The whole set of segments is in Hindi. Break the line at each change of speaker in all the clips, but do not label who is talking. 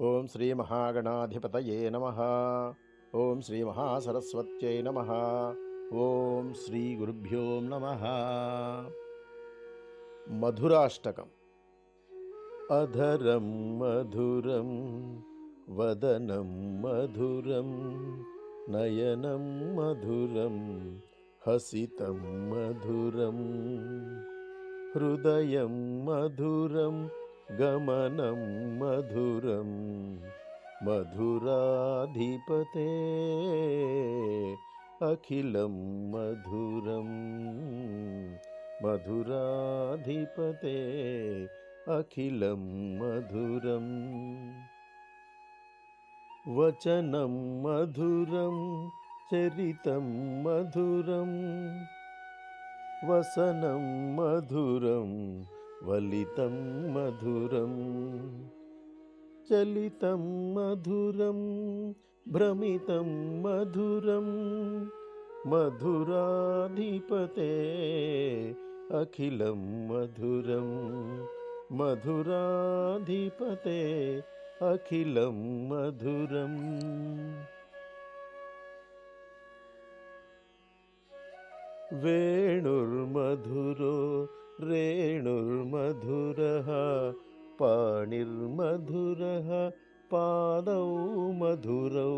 ఓం శ్రీ మహాగణాధిపతయే నమ. ఓం శ్రీ మహాసరస్వత్యై నమ. ఓం శ్రీ గురుభ్యో నమ. మధురాష్టకం. అధరం మధురం వదనం మధురం నయనం మధురం హసితం మధురం హృదయం మధురం गमनं मधुरं मधुराधिपते अखिलं मधुरं मधुराधिपते अखिलं मधुरम् वचनं मधुरं चरितं मधुरं वसनं मधुरम् वलितं मधुरं चलितं मधुरं भ्रमितं मधुरं मधुराधिपते अखिलं मधुरं मधुराधिपते अखिलं मधुरम् वेणुर्मधुरो रेणुर्मधुरः पाणिर्मधुरः पादौ मधुरौ।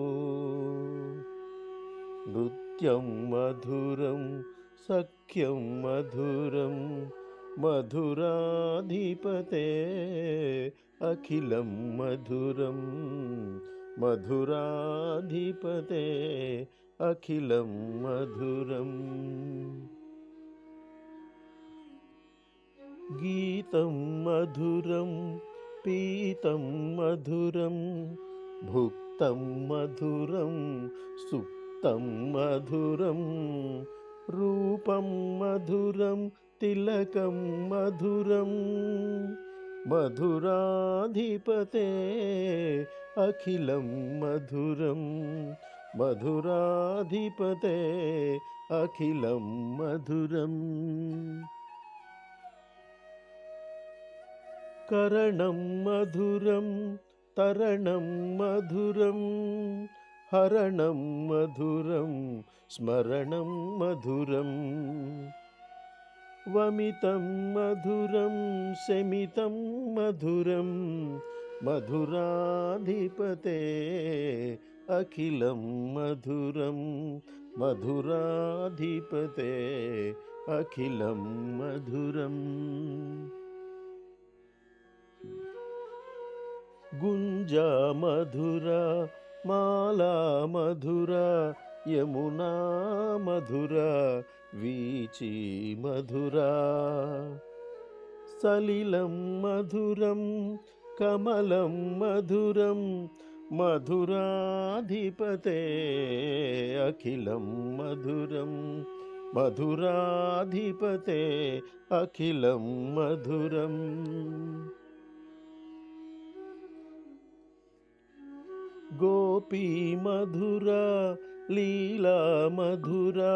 नृत्यं मधुरं सख्यं मधुरं मधुराधिपते अखिलं मधुरं मधुराधिपते अखिलं मधुरम् గీతం మధురం పీతం మధురం భుక్తం మధురం సుప్తం మధురం రూపం మధురం తిలకం మధురం. మధురాధిపతే అఖిలం మధురం మధురాధిపతే అఖిలం మధురం. करणं मधुरं, तरणं मधुरं, हरणं मधुरं, स्मरणं मधुरं। वमितं मधुरं, शमितं मधुरं, मधुराधिपते अखिलं मधुरं, मधुराधिपते अखिलं मधुरम्। గుంజ మధుర మాలా మధుర యమునా మధుర వీచి మధుర సలిలం మధురం కమలం మధురం మధురాధిపతే అఖిలం మధురం. మధురాధిపతే అఖిలం మధురం. गोपी मधुरा, लीला मधुरा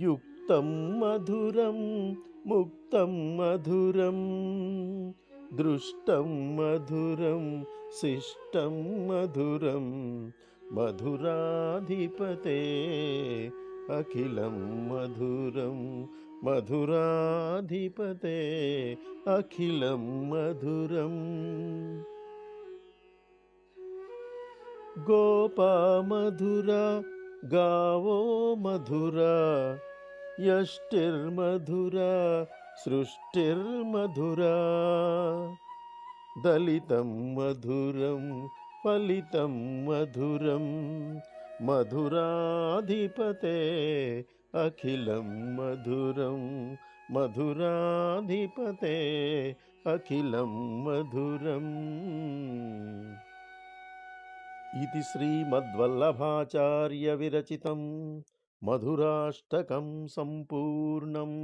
युक्तं मधुरं मुक्तं मधुरं दृष्टं मधुरं शिष्टं मधुरं मधुराधिपते अखिलं मधुरं मधुराधिपते अखिलं मधुरम्। गोपा मधुरा, गावो मधुरा, यष्टिर्मधुरा, सृष्टिर्मधुरा। दलितं मधुरं, फलितं मधुरं, मधुराधिपते अखिलं मधुरं, मधुराधिपते अखिलं मधुरम्। इति श्रीमद्वल्लभाचार्यविरचितं मधुराष्टकं सम्पूर्णम्